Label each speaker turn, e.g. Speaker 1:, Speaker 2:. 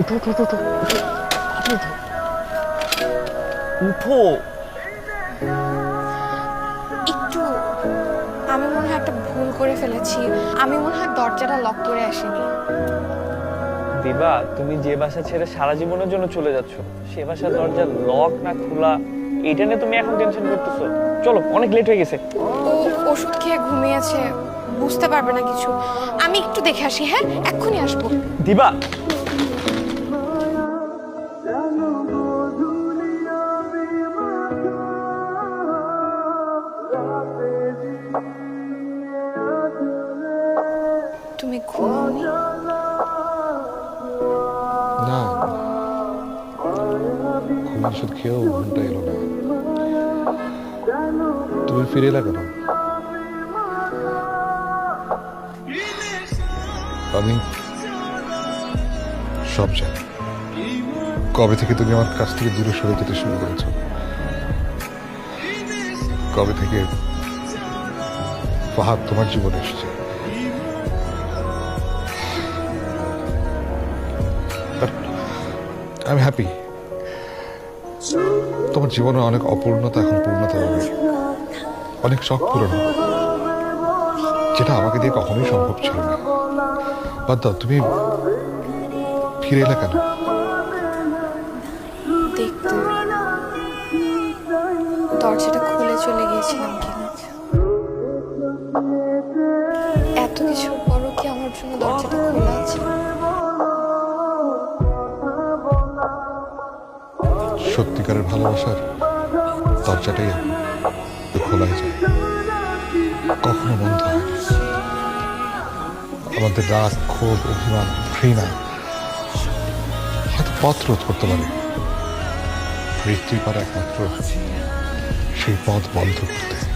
Speaker 1: উঠো উঠো উঠো উঠো উঠো উঠো
Speaker 2: একটু, আমি মনে হয় একটা ভুল করে ফেলেছি। আমি মনে হয় দরজাটা লক করে আসিনি।
Speaker 1: দিবা, তুমি যে বাসা ছেড়ে সারা জীবনের জন্য চলে যাচ্ছ, সে বাসার দরজা লক না খোলা এইটা নিয়ে তুমি এখন টেনশন করতেছো। চলো অনেক লেট হয়ে গেছে।
Speaker 2: ও ওষুধ খেয়ে ঘুমিয়েছে বুঝতে পারবে না কিছু। আমি একটু দেখে আসি হ্যাঁ? এক্ষুনি আসব।
Speaker 1: দিবা?
Speaker 2: তুমি ঘুমোনি?
Speaker 3: না। ঘুম ওষুধ খেয়েও ঘুমটা এলো না। তুমি ফিরে এলে কেন? আমি সব জানি। কবে থেকে তুমি আমার কাছ থেকে দূরে সরে যেতে শুরু করেছ? কবে থেকে ফাহাদ তোমার জীবনে এসেছে? আমি হ্যাপি তোমার জীবনে অনেক অপূর্ণতা এখন পূর্ণতা হবে। অনেক শখ পূরণ হবে যেটা আমাকে দিয়ে কখনোই সম্ভব ছিল না। বাদ দাও তুমি ফিরে এলে কেন?
Speaker 2: দেখতে। দরজাটা খুলে চলে গিয়েছিলাম কিনা এত কিছুর পরও কি আমার জন্য দরজাটা খোলা আছে?
Speaker 3: সত্যিকারের ভালোবাসার দরজাটাই খোলাই যায়। কখনো বন্ধ হয় আমাদের রাগ, ক্ষোভ, অভিমান, ঘৃণা হয়তো পথ রোধ করতে পারে। মৃত্যু পারে একমাত্র সেই পথ বন্ধ করতে।